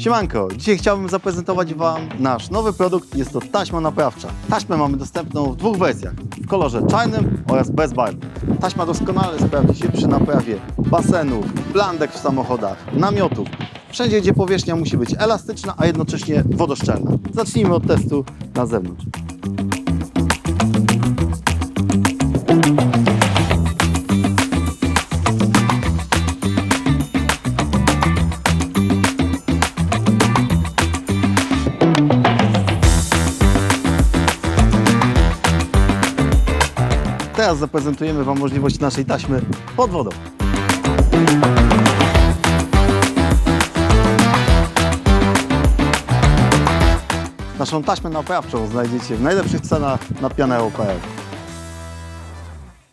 Siemanko, dzisiaj chciałbym zaprezentować Wam nasz nowy produkt. Jest to taśma naprawcza. Taśmę mamy dostępną w dwóch wersjach. W kolorze czarnym oraz bez barwy. Taśma doskonale sprawdzi się przy naprawie basenów, blandek w samochodach, namiotów. Wszędzie, gdzie powierzchnia musi być elastyczna, a jednocześnie wodoszczelna. Zacznijmy od testu na zewnątrz. Teraz zaprezentujemy Wam możliwość naszej taśmy pod wodą. Naszą taśmę naprawczą znajdziecie w najlepszych cenach na pianeo.pl.